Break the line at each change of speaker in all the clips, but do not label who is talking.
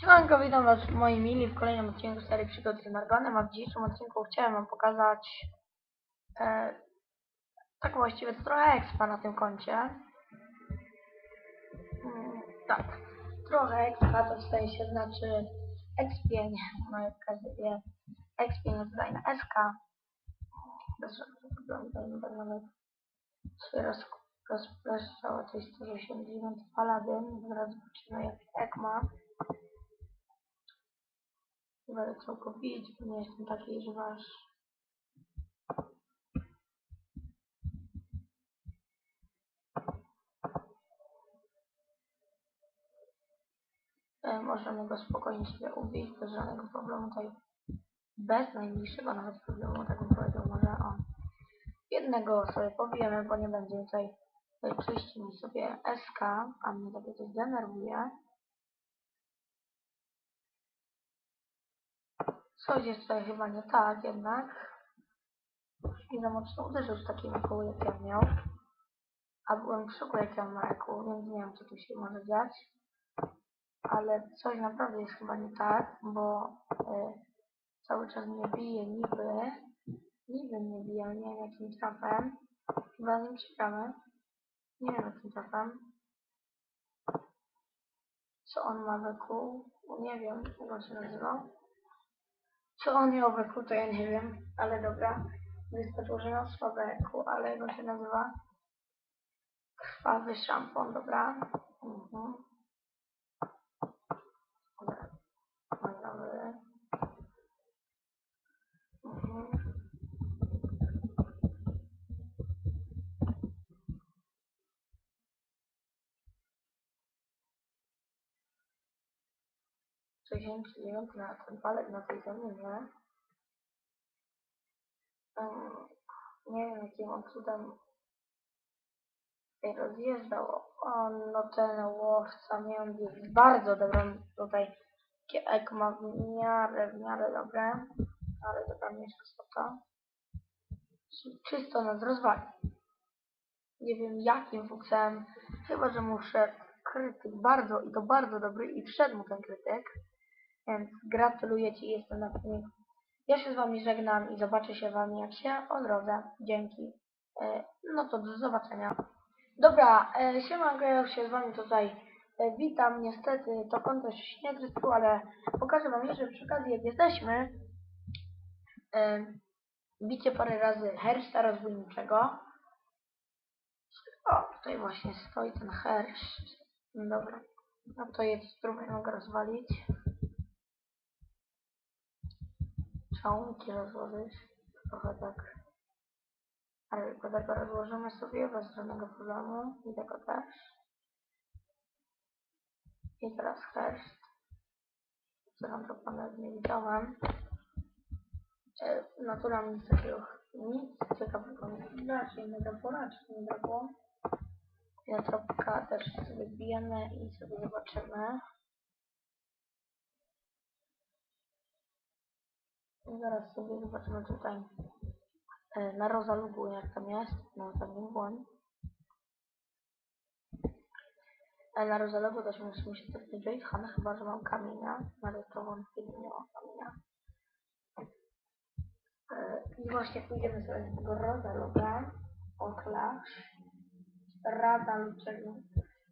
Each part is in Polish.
Siemanko, witam was moi mili w kolejnym odcinku serii przygód z Margonem, a w dzisiejszym odcinku chciałem wam pokazać e, tak właściwie to trochę expa na tym koncie. Mm, tak, trochę expa to w sensie znaczy expień, no okazję expień jest tutaj na SK. Bez nie będę nawet sobie roz, rozpraszczał o tej 189 Paladin, zaraz zobaczymy jak ek ma. Będę chciał bić, bo nie jestem taki, że wasz... E, Możemy go spokojnie sobie ubić, bez żadnego problemu tutaj. Bez najmniejszego nawet problemu, tak bym powiedział, może o. Jednego sobie pobijemy, bo nie będzie tutaj tutaj czyści mi sobie SK, a mnie takie coś denerwuje. Coś jest tutaj chyba nie tak jednak. I za mocno uderzył z takim koło jak ja miał. A byłem w szoku jak ja mam Mareku, więc nie wiem co tu się może dziać. Ale coś naprawdę jest chyba nie tak, bo y, cały czas mnie bije niby. Niby mnie bije, ale nie wiem jakim trafem. Chyba nim przegramy. Nie wiem jakim trafem. Co on ma wokół? Nie wiem, jak on się nazywał. Co on miał to ja nie wiem, ale dobra. Wystarczyło, że miał słabe eku, ale on się nazywa? Krwawy szampon, dobra. Mhm. Dobra. Nowy. Mhm. Sześćdziesiąt dziewięć na ten palec na tej zamianie. Um, nie wiem jakim on cudem rozjeżdżał. On, no ten łowca miał jest bardzo dobrą tutaj ek ma w miarę, w miarę dobre, ale dobra mniejsza kwota. Czysto nas rozwali. Nie wiem jakim fuksem, chyba że mu wszedł krytyk bardzo i to bardzo dobry i wszedł mu ten krytyk. Więc gratuluję Ci, jestem na filmiku. Ja się z Wami żegnam i zobaczę się Wami jak się odrodzę. Dzięki. E, no to do zobaczenia. Dobra, e, siemanko, ja się z Wami tutaj e, witam. Niestety to konto się nie zryskiło, ale pokażę Wam jeszcze przy okazji jak jesteśmy. Bicie parę razy herszta rozbójniczego. O, tutaj właśnie stoi ten hersz. Dobra. No to jest spróbujmy go rozwalić. Całunki rozłożyć. Trochę tak. Ale tylko tego rozłożymy sobie bez żadnego problemu. I tego też. I teraz tam to ponad nie widziałem. E, naturalnie nic takiego nic ciekawego nie widać. Innego poraczki nie drogą. Wiatropka też sobie wbijemy i sobie zobaczymy. Zaraz sobie zobaczymy tutaj e, na Rozalugu jak tam jest, no pewnie błąd. E, Na Rozalugu też musimy się cofnąć do chyba że mam kamienia, ale to wątpię, nie mam kamienia. E, I właśnie pójdziemy sobie z tego Rozaluga, o klasz, Rada lub czego,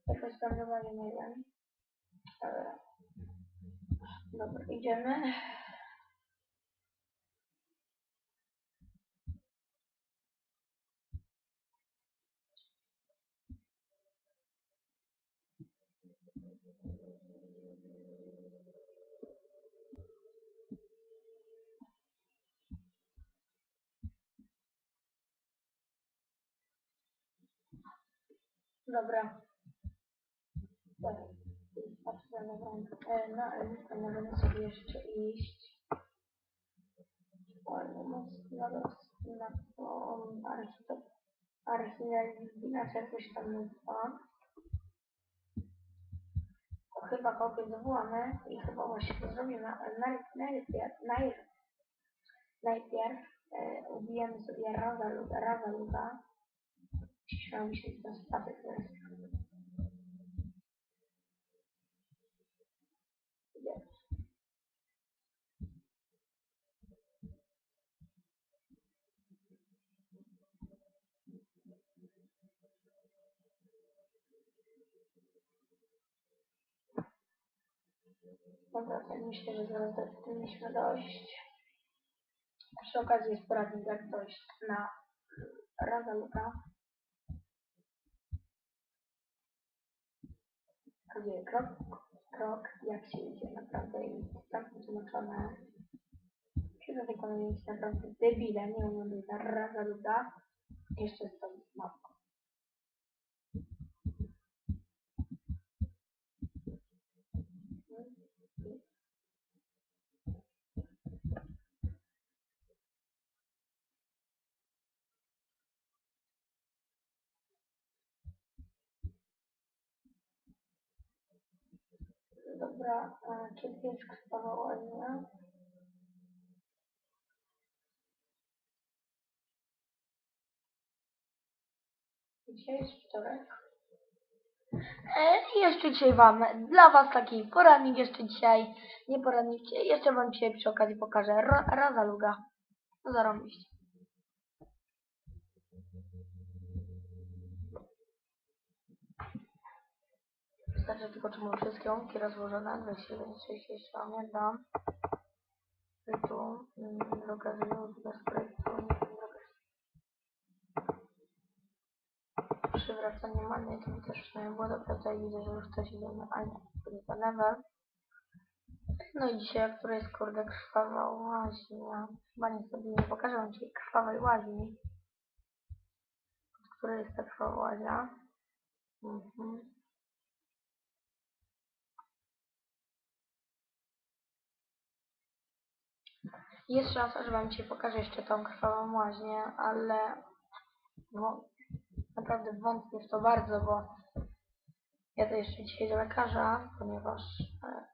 jakoś tam chyba nie wiem. E, Dobra, idziemy. Dobra. Tak. Na rękę. E, listę możemy sobie jeszcze iść. Ładnie mocno na to architekt... Architekt... jakoś tam nazwa. To chyba kogoś zawołamy i chyba właśnie to zrobimy, najpierw, najpierw, najpierw, e, ubijemy sobie Raza Luga, Raza Luga. Śmiał mi się teraz spadek teraz. Dobra, tak myślę, że zaraz do powinniśmy dojść. Przy okazji jest poradnik, jak dojść na Radaluka. Gdzie krok, krok, jak się idzie naprawdę i tak wytłumaczone. Kiedy tylko mieć naprawdę debile, nie umiem być na Rada Luka. Jeszcze z Dobra, a krwawa ładnie? Dzisiaj jest wtorek. E, jeszcze dzisiaj wam, dla was taki poradnik jeszcze dzisiaj, nie poradnik, jeszcze wam dzisiaj przy okazji pokażę Ra- Razaluga. No zarobiście. Wystarczy tylko, czy mam wszystkie łąki rozłożone, 27, 60, pamiętam. I tu, mm, druga wyjął, bez projektu, przywracanie many, to mi też nie było dobre, tutaj widzę, że już coś idzie na Alpha level. No i dzisiaj, a która jest kurde krwawa łaźnia. Chyba nie sobie nie pokażę wam dzisiaj krwawej łaźni. Od której jest ta krwawa łazia. Mhm. Jest szansa, że wam dzisiaj pokażę jeszcze tą krwawą łaźnię, ale no, naprawdę wątpię w to bardzo, bo ja to jeszcze dzisiaj do lekarza, ponieważ e,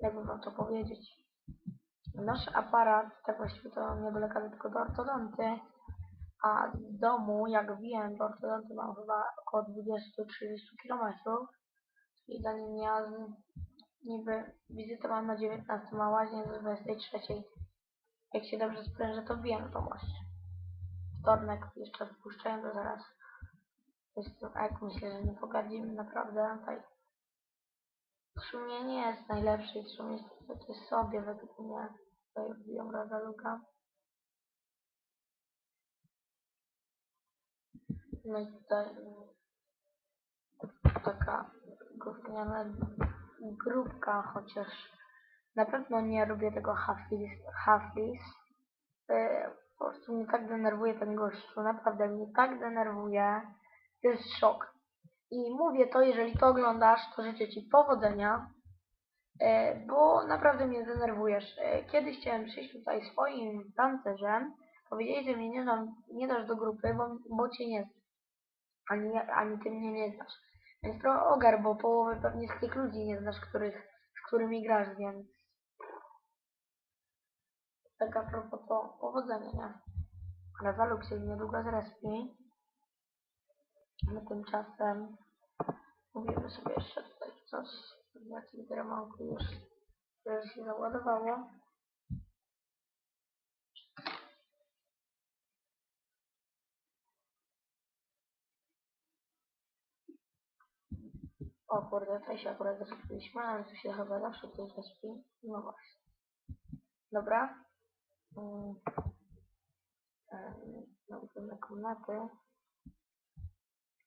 jakby wam to powiedzieć. Nasz aparat, tak właściwie to nie do lekarza, tylko do ortodonty, a z domu, jak wiem, do ortodonty mam chyba około 20-30 km. I zanim ja z, niby wizytę mam na 19, a łaźnię do 23. Jak się dobrze sprężę, to wiem to właśnie. Wtornek jeszcze wpuszczają do zaraz. Jest to, jak myślę, że nie pogadzimy naprawdę tutaj. W sumie nie jest najlepszy i w sumie to sobie według mnie. Tutaj wbiją Rada Luka. No i tutaj taka gówniana grupka, chociaż na pewno nie lubię tego. Hafis. Yy, po prostu mnie tak denerwuje ten gościu, naprawdę mnie tak denerwuje. To jest szok. I mówię to, jeżeli to oglądasz, to życzę Ci powodzenia, e, bo naprawdę mnie denerwujesz. E, Kiedyś chciałem przyjść tutaj swoim tancerzem, powiedzieli, że mnie nie, nie dasz do grupy, bo, bo Cię nie znam. Ani, ani Ty mnie nie znasz. Więc trochę ogar, bo połowy pewnie z tych ludzi nie znasz, których, z którymi grasz, więc... Tak a propos to powodzenia, nie? Ale Waluk się niedługo zrespi. My tymczasem mówimy sobie jeszcze tutaj coś. Na tym gramonku już, już się załadowało. O kurde, tutaj się akurat zrespiliśmy, ale tu się chyba zawsze ktoś zrespi. No właśnie. Dobra. Mm. Em, No, na komnaty.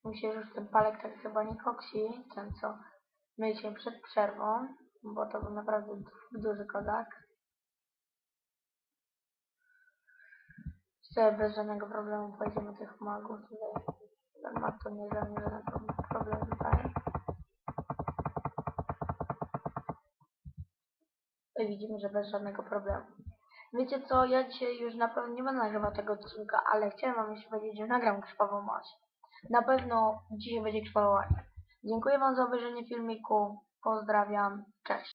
Myślę, że już ten palek tak chyba nie koksi, ten co się przed przerwą, bo to był naprawdę du- duży kodak. Sobie bez żadnego problemu pojedziemy tych magów tutaj. Mag to nie żaden pro- problem tutaj. I widzimy, że bez żadnego problemu. Wiecie co, ja dzisiaj już na pewno nie będę nagrywał tego odcinka, ale chciałem wam jeszcze powiedzieć, że nagram krwawą maść. Na pewno dzisiaj będzie krwawa. Dziękuję wam za obejrzenie filmiku. Pozdrawiam. Cześć.